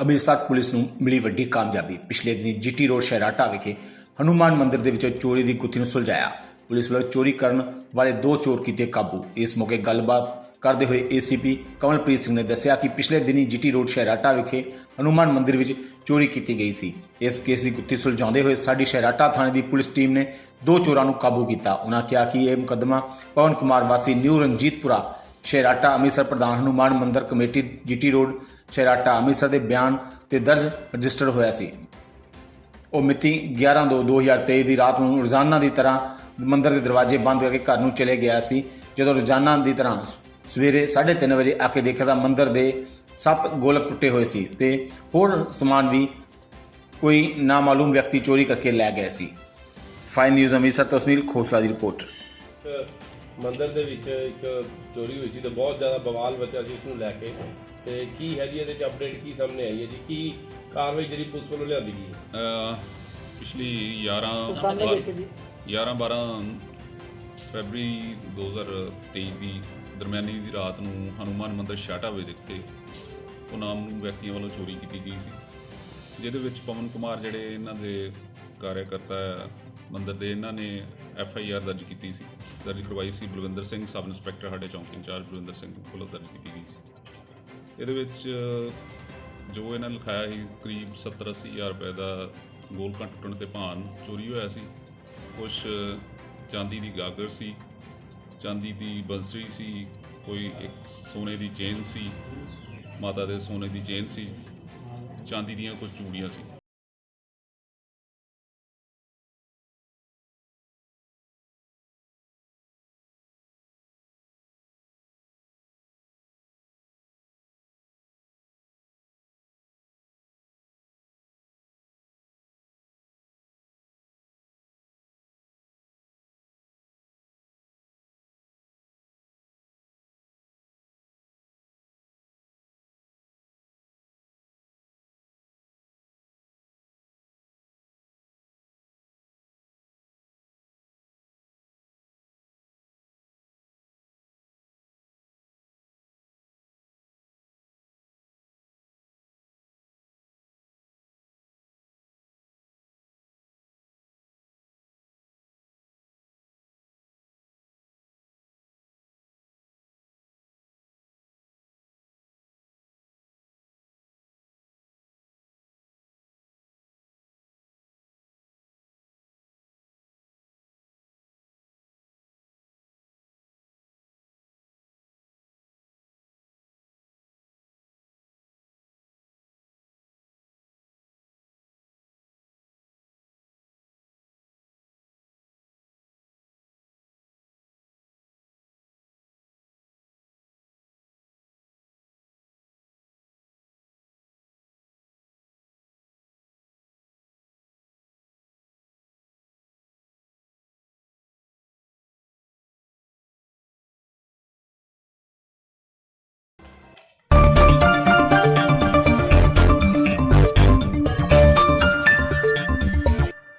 Amritsar police ਨੂੰ ਮਿਲੀ ਵੱਡੀ ਕਾਮਯਾਬੀ। ਪਿਛਲੇ ਦਿਨੀ ਜੀਟੀ ਰੋਡ ਸ਼ਹਿਰਾਟਾ ਵਿਖੇ ਹਨੂਮਾਨ ਮੰਦਿਰ ਦੇ ਵਿੱਚੋਂ ਚੋਰੀ ਦੀ ਗੁੱਥੀ ਨੂੰ ਸੁਲਝਾਇਆ। ਪੁਲਿਸ ਵੱਲੋਂ ਚੋਰੀ ਕਰਨ ਵਾਲੇ ਦੋ ਚੋਰ ਕੀਤੇ ਕਾਬੂ। ਇਸ ਮੌਕੇ ਗੱਲਬਾਤ ਕਰਦੇ ਹੋਏ ਏਸੀਪੀ ਕਮਲਪ੍ਰੀਤ ਸਿੰਘ ਨੇ ਦੱਸਿਆ ਕਿ ਪਿਛਲੇ ਦਿਨੀ ਜੀਟੀ ਰੋਡ ਸ਼ਹਿਰਾਟਾ ਵਿਖੇ ਹਨੂਮਾਨ ਮੰਦਿਰ ਵਿੱਚ ਚੋਰੀ ਕੀਤੀ ਗਈ ਸੀ। ਇਸ ਕੇਸ ਦੀ ਗੁੱਥੀ ਸੁਲਝਾਉਂਦੇ ਹੋਏ ਸਾਡੀ ਸ਼ਹਿਰਾਟਾ ਥਾਣੇ ਦੀ ਪੁਲਿਸ ਟੀਮ ਨੇ ਦੋ ਚੋਰਾਂ ਨੂੰ ਕਾਬੂ ਕੀਤਾ। ਉਹਨਾਂ ਕਿਹਾ ਕਿ ਇਹ ਮੁਕੱਦਮਾ ਪਵਨ ਕੁਮਾਰ ਵਾਸੀ ਨਿਊ ਰਣਜੀਤਪੁਰਾ ਸ਼ਹਿਰਾਟਾ ਅੰਮ੍ਰਿਤਸਰ ਪ੍ਰਧਾਨ ਹਨੂਮਾਨ ਮੰਦਿਰ ਕਮੇਟੀ ਜੀਟੀ ਰੋਡ ਸ਼ਹਿਰਾਟਾ ਅੰਮ੍ਰਿਤਸਰ ਦੇ ਬਿਆਨ ਤੇ ਦਰਜ ਰਜਿਸਟਰ ਹੋਇਆ ਸੀ। ਉਹ ਮਿਤੀ 11/2/2023 ਦੀ ਰਾਤ ਨੂੰ ਰੋਜ਼ਾਨਾ ਦੀ ਤਰ੍ਹਾਂ ਮੰਦਰ ਦੇ ਦਰਵਾਜ਼ੇ ਬੰਦ ਕਰਕੇ ਘਰ ਨੂੰ ਚਲੇ ਗਿਆ ਸੀ। ਜਦੋਂ ਰੋਜ਼ਾਨਾ ਦੀ ਤਰ੍ਹਾਂ ਸਵੇਰੇ 3:30 ਵਜੇ ਆ ਕੇ ਦੇਖਿਆ ਤਾਂ ਮੰਦਰ ਦੇ ਸੱਤ ਗੋਲਕ ਟੁੱਟੇ ਹੋਏ ਸੀ ਤੇ ਹੋਰ ਸਮਾਨ ਵੀ ਕੋਈ ਨਾਮਾਲੂਮ ਵਿਅਕਤੀ ਚੋਰੀ ਕਰਕੇ ਲੈ ਗਏ ਸੀ। ਫਾਈਨ ਨਿਊਜ਼ ਅੰਮ੍ਰਿਤਸਰ ਤੋਂ ਸੁਨੀਲ ਖੋਸਲਾ ਦੀ ਰਿਪੋਰਟ। ਮੰਦਿਰ ਦੇ ਵਿੱਚ ਇੱਕ ਚੋਰੀ ਹੋਈ ਸੀ ਤੇ ਬਹੁਤ ਜ਼ਿਆਦਾ ਬਵਾਲ ਬਚਿਆ ਸੀ ਇਸ ਨੂੰ ਲੈ ਕੇ। ਤੇ ਕੀ ਹੈ ਜੀ ਇਹਦੇ ਚ ਅਪਡੇਟ ਕੀ ਸਾਹਮਣੇ ਆਈ ਹੈ ਜੀ? ਕੀ ਕਾਰਵਾਈ ਜਿਹੜੀ ਪੁਲਿਸ ਵੱਲੋਂ ਲਿਆਂਦੀ ਗਈ ਹੈ? ਅਹ ਪਿਛਲੀ 11 11 12 ਫਰਵਰੀ 2023 ਦੀ ਦਰਮਿਆਨੀ ਦੀ ਰਾਤ ਨੂੰ ਹਨੂਮਾਨ ਮੰਦਿਰ ਛਾਟਾਵੇ ਦੇ ਉੱਤੇ ਉਹ ਨਾਮ ਵਿਅਕਤੀਆਂ ਵੱਲੋਂ ਚੋਰੀ ਕੀਤੀ ਗਈ ਸੀ। ਜਿਹਦੇ ਵਿੱਚ ਪਵਨ ਕੁਮਾਰ ਜਿਹੜੇ ਇਹਨਾਂ ਦੇ ਕਾਰਜਕਰਤਾ ਹੈ ਮੰਦਿਰ ਦੇ ਇਹਨਾਂ ਨੇ ਐਫ ਆਈ ਆਰ ਦਰਜ ਕੀਤੀ ਸੀ। ਦਰਜ ਕਰਵਾਈ ਸੀ ਬਲਵਿੰਦਰ ਸਿੰਘ, ਸਬ ਇੰਸਪੈਕਟਰ ਸਾਡੇ ਚੌਂਕੀ ਇੰਚਾਰਜ ਬਲਵਿੰਦਰ ਸਿੰਘ ਕੋਲੋਂ ਦਰਜ ਕੀਤੀ ਗਈ ਸੀ। ਇਹਦੇ ਵਿੱਚ, ਜੋ ਇਹਨਾਂ ਨੇ ਲਿਖਾਇਆ ਸੀ, ਕਰੀਬ 70 ਅੱਸੀ ਹਜ਼ਾਰ ਰੁਪਏ ਦਾ ਗੋਲਕਾਂ ਟੁੱਟਣ ਤੇ ਭਾਨ ਚੋਰੀ ਹੋਇਆ ਸੀ। ਕੁਝ ਚਾਂਦੀ ਦੀ ਗਾਗਰ ਸੀ, ਚਾਂਦੀ ਦੀ ਬੰਸਰੀ ਸੀ, ਕੋਈ ਇੱਕ ਸੋਨੇ ਦੀ ਚੇਨ ਸੀ, ਮਾਤਾ ਦੇ ਸੋਨੇ ਦੀ ਚੇਨ ਸੀ, ਚਾਂਦੀ ਦੀਆਂ ਕੁਝ ਚੂੜੀਆਂ ਸੀ।